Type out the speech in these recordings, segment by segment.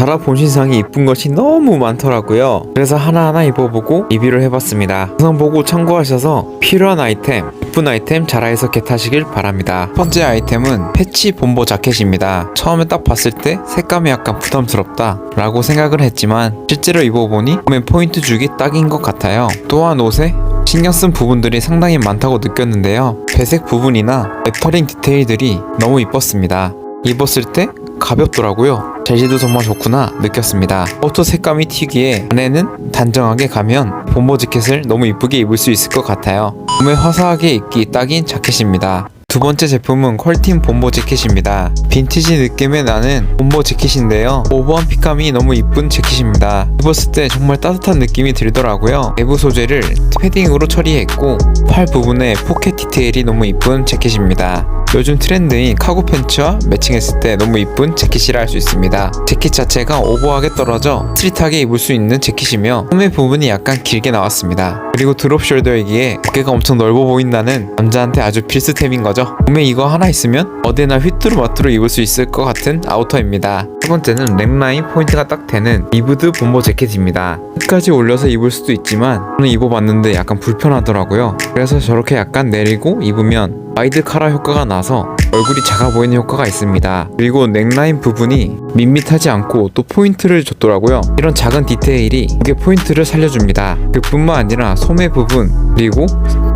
자라 본신상이 이쁜 것이 너무 많더라고요. 그래서 하나하나 입어보고 리뷰를 해봤습니다. 영상 보고 참고하셔서 필요한 아이템, 이쁜 아이템 자라에서 겟하시길 바랍니다. 첫 번째 아이템은 패치 본보 자켓입니다. 처음에 딱 봤을 때 색감이 약간 부담스럽다 라고 생각을 했지만 실제로 입어보니 몸에 포인트 주기 딱인 것 같아요. 또한 옷에 신경 쓴 부분들이 상당히 많다고 느꼈는데요. 배색 부분이나 레터링 디테일들이 너무 이뻤습니다. 입었을 때 가볍더라고요. 재질도 정말 좋구나 느꼈습니다. 옷도 색감이 튀기에 안에는 단정하게 가면 본보 재킷을 너무 이쁘게 입을 수 있을 것 같아요. 몸에 화사하게 입기 딱인 자켓입니다. 두 번째 제품은 퀄팀 본보 재킷입니다. 빈티지 느낌의 나는 본보 재킷인데요. 오버한 핏감이 너무 이쁜 재킷입니다. 입었을 때 정말 따뜻한 느낌이 들더라고요. 내부 소재를 패딩으로 처리했고 팔 부분에 포켓 디테일이 너무 이쁜 재킷입니다. 요즘 트렌드인 카고 팬츠와 매칭했을 때 너무 이쁜 재킷이라 할 수 있습니다. 재킷 자체가 오버하게 떨어져 스트릿하게 입을 수 있는 재킷이며 소매 부분이 약간 길게 나왔습니다. 그리고 드롭 숄더이기에 어깨가 엄청 넓어 보인다는 남자한테 아주 필수템인 거죠. 몸에 이거 하나 있으면 어디나 휘뚜루마뚜루 입을 수 있을 것 같은 아우터입니다. 세 번째는 넥라인 포인트가 딱 되는 리브드 본보 재킷입니다. 끝까지 올려서 입을 수도 있지만 저는 입어봤는데 약간 불편하더라고요. 그래서 저렇게 약간 내리고 입으면 와이드 카라 효과가 나서 얼굴이 작아 보이는 효과가 있습니다. 그리고 넥라인 부분이 밋밋하지 않고 또 포인트를 줬더라고요. 이런 작은 디테일이 이게 포인트를 살려줍니다. 그뿐만 아니라 소매 부분 그리고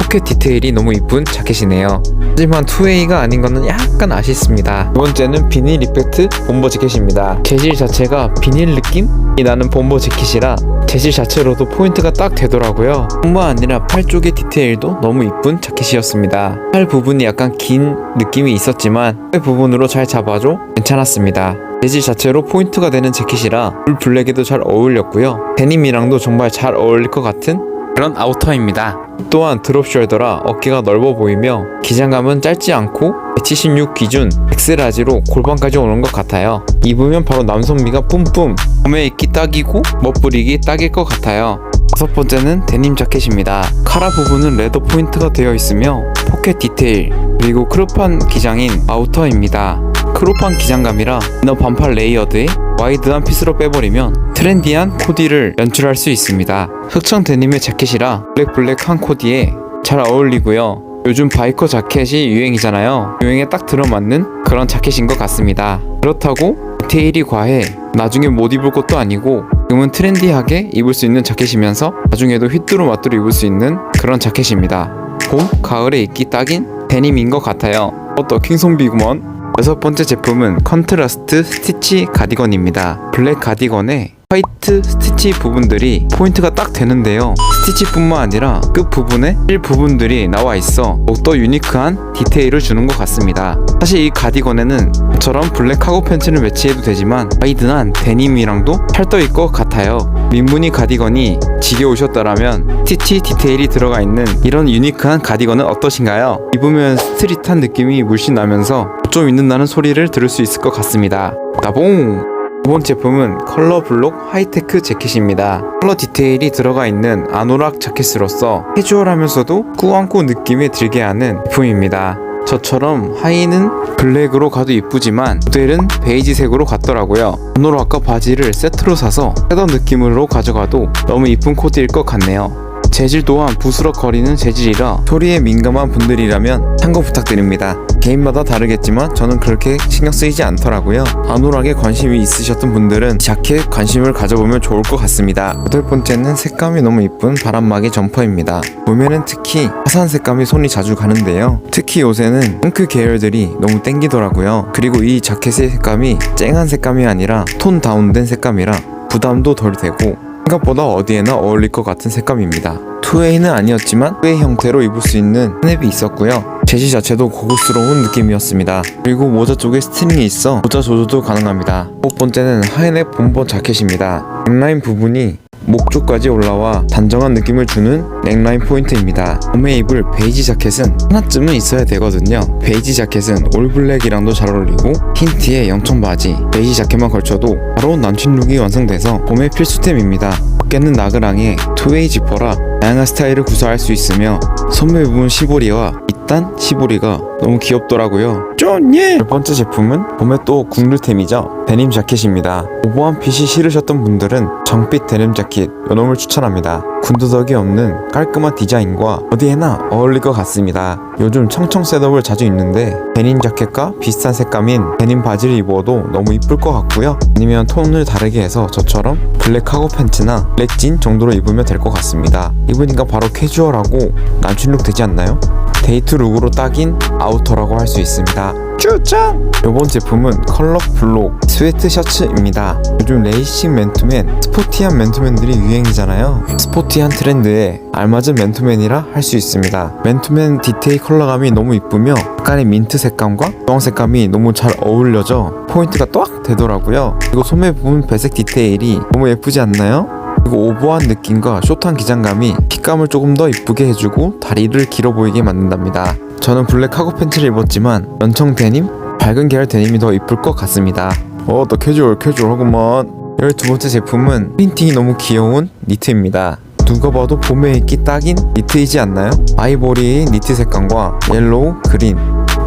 포켓 디테일이 너무 이쁜 자켓이네요. 하지만 2A가 아닌 거는 약간 아쉽습니다. 두 번째는 비닐 리펙트 본보 재킷입니다. 재질 자체가 비닐 느낌이 나는 본보 재킷이라 재질 자체로도 포인트가 딱 되더라고요. 뿐만 아니라 팔 쪽의 디테일도 너무 이쁜 자켓이었습니다. 팔 부분이 약간 긴 느낌이 있었지만 팔 부분으로 잘 잡아줘 괜찮았습니다. 재질 자체로 포인트가 되는 재킷이라 물 블랙에도 잘 어울렸고요. 데님이랑도 정말 잘 어울릴 것 같은 그런 아우터입니다. 또한 드롭 숄더라 어깨가 넓어 보이며 기장감은 짧지 않고 176 기준 엑스라지로 골반까지 오는 것 같아요. 입으면 바로 남성미가 뿜뿜. 몸에 입기 딱이고 멋부리기 딱일 것 같아요. 다섯 번째는 데님 자켓입니다. 카라 부분은 레더 포인트가 되어 있으며 포켓 디테일 그리고 크롭한 기장인 아우터입니다. 크롭한 기장감이라 이너 반팔 레이어드에 와이드한 핏으로 빼버리면 트렌디한 코디를 연출할 수 있습니다. 흑청 데님의 자켓이라 블랙블랙한 코디에 잘 어울리고요. 요즘 바이커 자켓이 유행이잖아요. 유행에 딱 들어맞는 그런 자켓인 것 같습니다. 그렇다고 디테일이 과해 나중에 못 입을 것도 아니고 지금은 트렌디하게 입을 수 있는 자켓이면서 나중에도 휘뚜루 마뚜루 입을 수 있는 그런 자켓입니다. 봄, 가을에 입기 딱인 데님인 것 같아요. 어떠 킹송비구먼 여섯 번째 제품은 컨트라스트 스티치 가디건입니다. 블랙 가디건에 화이트 스티치 부분들이 포인트가 딱 되는데요. 스티치뿐만 아니라 끝 부분에 실 부분들이 나와 있어 더욱더 유니크한 디테일을 주는 것 같습니다. 사실 이 가디건에는 저처럼 블랙 카고 팬츠를 매치해도 되지만 와이드한 데님이랑도 찰떡일 것 같아요. 민무늬 가디건이 지겨우셨다라면 스티치 디테일이 들어가 있는 이런 유니크한 가디건은 어떠신가요? 입으면 스트릿한 느낌이 물씬 나면서 좀 있는다는 소리를 들을 수 있을 것 같습니다. 나봉! 두 번째 제품은 컬러 블록 하이테크 재킷입니다. 컬러 디테일이 들어가 있는 아노락 자켓으로서 캐주얼하면서도 꾸안꾸 느낌이 들게 하는 제품입니다. 저처럼 하의는 블랙으로 가도 이쁘지만 모델은 베이지색으로 갔더라고요. 아노락과 바지를 세트로 사서 세던 느낌으로 가져가도 너무 이쁜 코디일 것 같네요. 재질 또한 부스럭거리는 재질이라 소리에 민감한 분들이라면 참고 부탁드립니다. 개인마다 다르겠지만 저는 그렇게 신경 쓰이지 않더라고요. 아노락에 관심이 있으셨던 분들은 자켓 관심을 가져보면 좋을 것 같습니다. 여덟 번째는 색감이 너무 이쁜 바람막이 점퍼입니다. 봄에는 특히 화사한 색감이 손이 자주 가는데요. 특히 요새는 핑크 계열들이 너무 땡기더라고요. 그리고 이 자켓의 색감이 쨍한 색감이 아니라 톤 다운된 색감이라 부담도 덜 되고 생각보다 어디에나 어울릴 것 같은 색감입니다. 2A는 아니었지만 2A 형태로 입을 수 있는 스냅이 있었고요. 재질 자체도 고급스러운 느낌이었습니다. 그리고 모자 쪽에 스트링이 있어 모자 조절도 가능합니다. 첫 번째는 하이넥 본본 자켓입니다. 넥라인 부분이 목 쪽까지 올라와 단정한 느낌을 주는 넥라인 포인트입니다. 몸에 입을 베이지 자켓은 하나쯤은 있어야 되거든요. 베이지 자켓은 올블랙이랑도 잘 어울리고 흰 티에 영청 바지, 베이지 자켓만 걸쳐도 바로 남친 룩이 완성돼서 봄의 필수템입니다. 어깨는 나그랑에 투웨이 지퍼라 다양한 스타일을 구사할 수 있으며 소매 부분 시보리와 핏단 시보리가 너무 귀엽더라고요. 쫀예! 첫 번째 제품은 봄에 또 국룰템이죠. 데님 자켓입니다. 오버한 핏이 싫으셨던 분들은 정핏 데님 자켓 요놈을 추천합니다. 군더더기 없는 깔끔한 디자인과 어디에나 어울릴 것 같습니다. 요즘 청청 셋업을 자주 입는데 데님 자켓과 비슷한 색감인 데님 바지를 입어도 너무 이쁠 것 같고요. 아니면 톤을 다르게 해서 저처럼 블랙 카고 팬츠나 블랙 진 정도로 입으면 될 것 같습니다. 입으니까 바로 캐주얼하고 남친룩 되지 않나요? 데이트 룩으로 딱인 아우터라고 할 수 있습니다. 추천! 이번 제품은 컬러 블록 스웨트 셔츠입니다. 요즘 레이싱 맨투맨, 스포티한 맨투맨들이 유행이잖아요. 스포티한 트렌드에 알맞은 맨투맨이라 할 수 있습니다. 맨투맨 디테일 컬러감이 너무 이쁘며 약간의 민트 색감과 주황 색감이 너무 잘 어울려져 포인트가 딱 되더라고요. 그리고 소매 부분 배색 디테일이 너무 예쁘지 않나요? 그리고 오버한 느낌과 숏한 기장감이 핏감을 조금 더 이쁘게 해주고 다리를 길어 보이게 만든답니다. 저는 블랙 카고 팬츠를 입었지만 연청 데님, 밝은 계열 데님이 더 이쁠 것 같습니다. 어, 더 캐주얼 캐주얼하구만. 12번째 제품은 프린팅이 너무 귀여운 니트입니다. 누가 봐도 봄에 입기 딱인 니트이지 않나요? 아이보리의 니트 색감과 옐로우, 그린,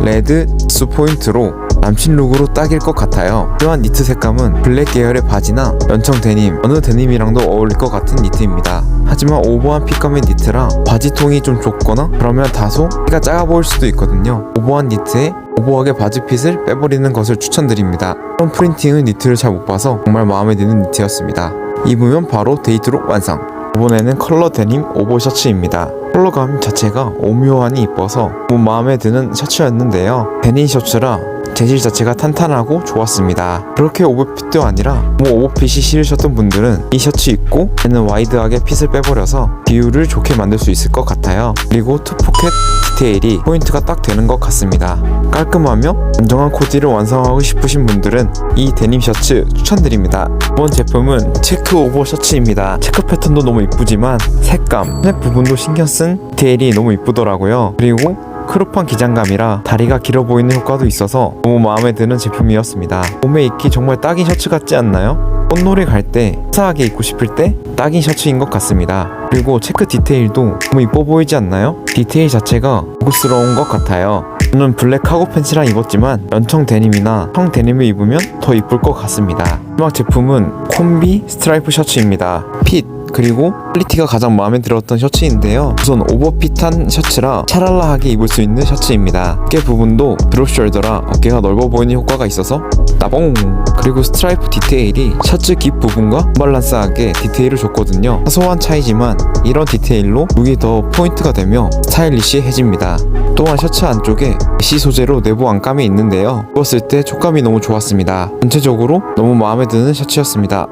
레드, 수 포인트로 남친 룩으로 딱일 것 같아요. 또한 니트 색감은 블랙 계열의 바지나 연청 데님, 어느 데님이랑도 어울릴 것 같은 니트입니다. 하지만 오버한 핏감의 니트라 바지 통이 좀 좁거나 그러면 다소 키가 작아 보일 수도 있거든요. 오버한 니트에 오버하게 바지핏을 빼버리는 것을 추천드립니다. 이런 프린팅은 니트를 잘 못 봐서 정말 마음에 드는 니트였습니다. 입으면 바로 데이트룩 완성. 이번에는 컬러 데님 오버 셔츠입니다. 컬러감 자체가 오묘하니 이뻐서 너무 마음에 드는 셔츠였는데요. 데님 셔츠라 재질 자체가 탄탄하고 좋았습니다. 그렇게 오버핏도 아니라 뭐 오버핏이 싫으셨던 분들은 이 셔츠 입고 얘는 와이드하게 핏을 빼버려서 비율을 좋게 만들 수 있을 것 같아요. 그리고 투포켓 디테일이 포인트가 딱 되는 것 같습니다. 깔끔하며 안정한 코디를 완성하고 싶으신 분들은 이 데님 셔츠 추천드립니다. 이번 제품은 체크 오버 셔츠입니다. 체크 패턴도 너무 이쁘지만 색감, 스냅 부분도 신경 쓴 디테일이 너무 이쁘더라고요. 그리고 크롭한 기장감이라 다리가 길어 보이는 효과도 있어서 너무 마음에 드는 제품이었습니다. 봄에 입기 정말 딱인 셔츠 같지 않나요? 꽃놀이 갈 때 화사하게 입고 싶을 때 딱인 셔츠인 것 같습니다. 그리고 체크 디테일도 너무 이뻐 보이지 않나요? 디테일 자체가 고급스러운 것 같아요. 저는 블랙 카고 팬츠랑 입었지만 연청 데님이나 청 데님을 입으면 더 이쁠 것 같습니다. 마지막 제품은 콤비 스트라이프 셔츠입니다. 핏 그리고 퀄리티가 가장 마음에 들었던 셔츠인데요. 우선 오버핏한 셔츠라 샤랄라하게 입을 수 있는 셔츠입니다. 어깨 부분도 드롭 숄더라 어깨가 넓어 보이는 효과가 있어서 따봉! 그리고 스트라이프 디테일이 셔츠 깃 부분과 밸런스하게 디테일을 줬거든요. 사소한 차이지만 이런 디테일로 룩이 더 포인트가 되며 스타일리시해집니다. 또한 셔츠 안쪽에 메쉬 소재로 내부 안감이 있는데요. 입었을 때 촉감이 너무 좋았습니다. 전체적으로 너무 마음에 드는 셔츠였습니다.